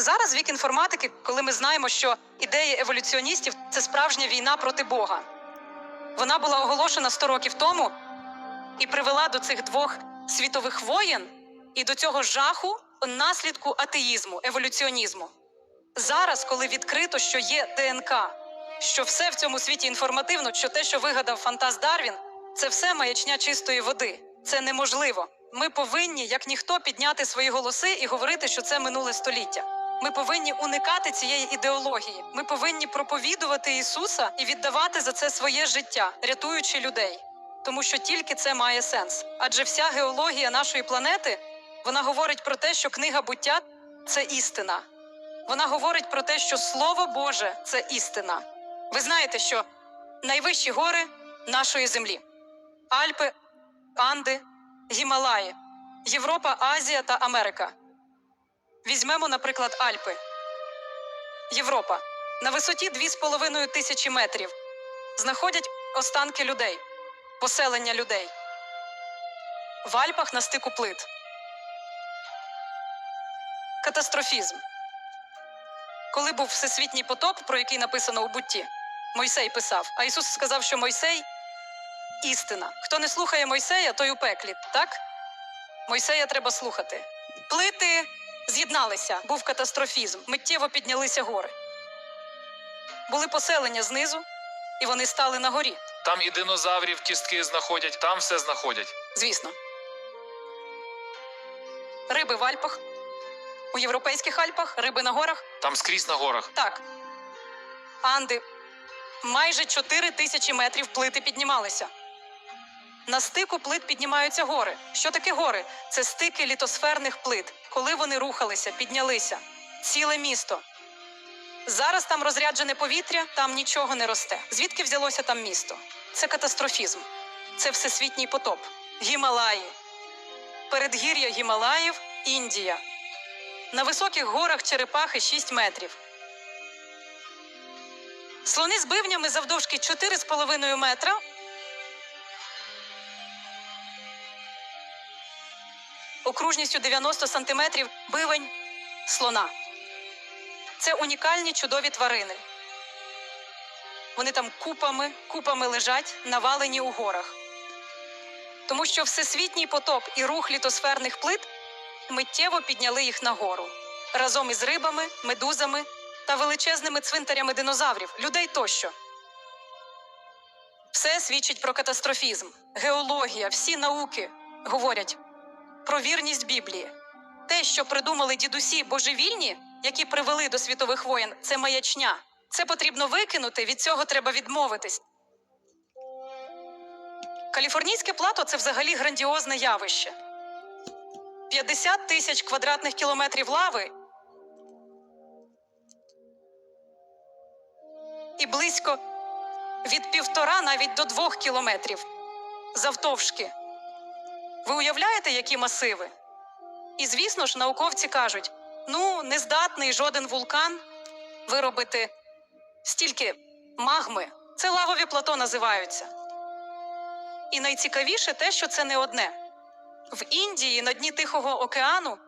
Зараз вік інформатики, коли ми знаємо, що ідеї еволюціоністів це справжня війна проти Бога. Вона була оголошена 100 років тому і привела до цих двох світових воєн і до цього жаху наслідку атеїзму, еволюціонізму. Зараз, коли відкрито, що є ДНК, що все в цьому світі інформативно, що те, що вигадав фантаст Дарвін, це все маячня чистої води. Це неможливо. Ми повинні, як ніхто, підняти свої голоси і говорити, що це минуле століття. Ми повинні уникати цієї ідеології. Ми повинні проповідувати Ісуса і віддавати за це своє життя, рятуючи людей. Тому що тільки це має сенс. Адже вся геологія нашої планети вона говорить про те, що книга буття це істина. Вона говорить про те, що Слово Боже це істина. Ви знаєте, що найвищі гори нашої землі Альпи, Анди, Гімалаї, Європа, Азія та Америка. Візьмемо, наприклад, Альпи. Європа на висоті 2,5 тисячі метрів знаходять останки людей, поселення людей. В Альпах на стику плит. Катастрофізм. Коли був всесвітній потоп, про який написано у бутті, Мойсей писав, а Ісус сказав, що Мойсей істина. Хто не слухає Мойсея, той у пеклі, так? Мойсея треба слухати. Плити з'єдналися, був катастрофізм, миттєво піднялися гори. Були поселення знизу, і вони стали на горі, Там і динозаврів кістки знаходять, там все знаходять. звісно. Риби в Альпах, у європейських Альпах, риби на горах. Там скрізь на горах. Так. Анди. Майже 4 тисячі метрів плити піднімалися. На стику плит піднімаються гори. Що таке гори? Це стики літосферних плит. Коли вони рухалися, піднялися. Ціле місто. Зараз там розряджене повітря, там нічого не росте. Звідки взялося там місто? Це катастрофізм. Це всесвітній потоп. Гімалаї. Передгір'я Гімалаїв, Індія. На високих горах черепахи 6 метрів. Слони з бивнями завдовжки 4,5 метра. Окружністю 90 сантиметрів бивень слона. Це унікальні чудові тварини. Вони там купами, купами лежать, навалені у горах. Тому що всесвітній потоп і рух літосферних плит миттєво підняли їх нагору разом із рибами, медузами та величезними цвинтарями динозаврів, людей тощо. Все свідчить про катастрофізм, геологія, всі науки говорять про вірність Біблії. Те, що придумали дідусі божевільні, які привели до світових воєн, це маячня. Це потрібно викинути, від цього треба відмовитись. Каліфорнійське плато це взагалі грандіозне явище. 50 тисяч квадратних кілометрів лави і близько від півтора навіть до двох кілометрів завтовшки. Ви уявляєте, які масиви? І звісно ж, науковці кажуть: ну, не здатний жоден вулкан виробити стільки магми. Це лавові плато називаються. І найцікавіше те, що це не одне. В Індії на дні Тихого океану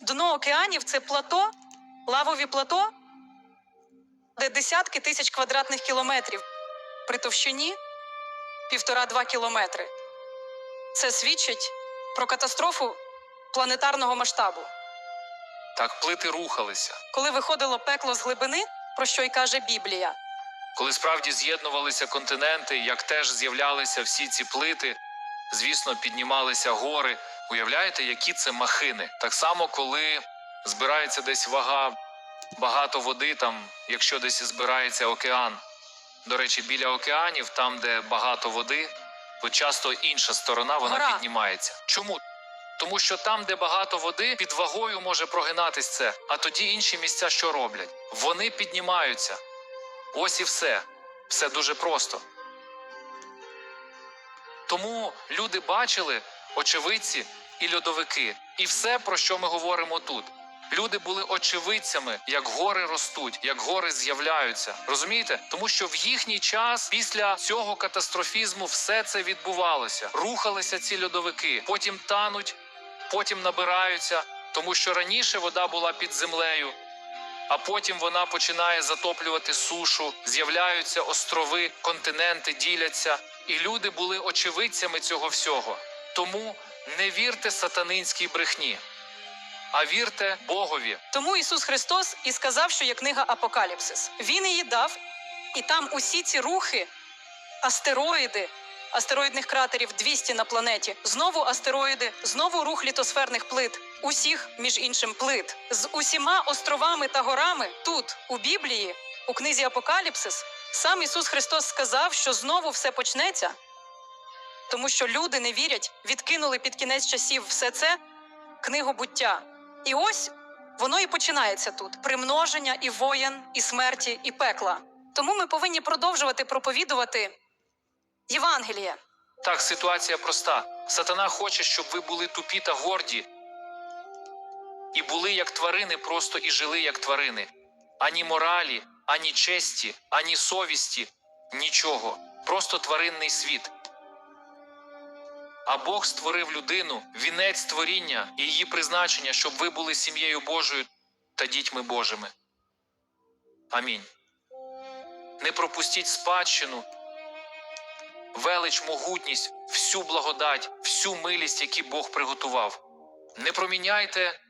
дно океанів це плато, лавові плато, де десятки тисяч квадратних кілометрів при товщині півтора-два кілометри. Це свідчить про катастрофу планетарного масштабу. Так плити рухалися. Коли виходило пекло з глибини, про що й каже Біблія. Коли справді з'єднувалися континенти, як теж з'являлися всі ці плити, звісно, піднімалися гори. Уявляєте, які це махини? Так само, коли збирається десь вага багато води, там, якщо десь збирається океан. До речі, біля океанів, там, де багато води, то часто інша сторона вона Гора. піднімається. Чому? Тому що там, де багато води, під вагою може прогинатись це. А тоді інші місця що роблять? Вони піднімаються. Ось і все. Все дуже просто. Тому люди бачили очевидці і льодовики, і все, про що ми говоримо тут. Люди були очевидцями, як гори ростуть, як гори з'являються. Розумієте? Тому що в їхній час після цього катастрофізму все це відбувалося. Рухалися ці льодовики, потім тануть, потім набираються, тому що раніше вода була під землею, а потім вона починає затоплювати сушу, з'являються острови, континенти діляться, і люди були очевидцями цього всього. Тому не вірте сатанинській брехні, а вірте Богові. Тому Ісус Христос і сказав, що є книга Апокаліпсис. Він її дав, і там усі ці рухи, астероїди, астероїдних кратерів 200 на планеті, знову астероїди, знову рух літосферних плит, усіх, між іншим, плит з усіма островами та горами тут, у Біблії, у книзі Апокаліпсис, сам Ісус Христос сказав, що знову все почнеться, тому що люди не вірять, відкинули під кінець часів все це книгу буття. І ось воно і починається тут: примноження і воєн, і смерті, і пекла. Тому ми повинні продовжувати проповідувати Євангеліє. Так, ситуація проста. Сатана хоче, щоб ви були тупі та горді, і були як тварини, просто і жили як тварини. Ані моралі, ані честі, ані совісті, нічого. Просто тваринний світ. А Бог створив людину, вінець створіння і її призначення, щоб ви були сім'єю Божою та дітьми Божими. Амінь. Не пропустіть спадщину, велич, могутність, всю благодать, всю милість, які Бог приготував. Не проміняйте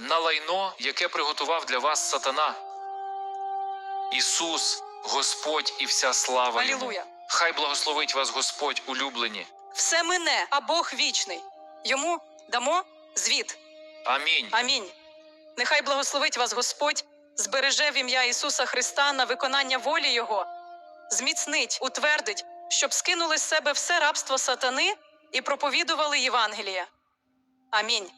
на лайно, яке приготував для вас сатана. Ісус, Господь і вся слава. йому. Хай благословить вас Господь, улюблені. Все мине, а Бог вічний. Йому дамо звіт. Амінь. Амінь. Нехай благословить вас Господь, збереже в ім'я Ісуса Христа на виконання волі Його, зміцнить, утвердить, щоб скинули з себе все рабство сатани і проповідували Євангеліє. Амінь.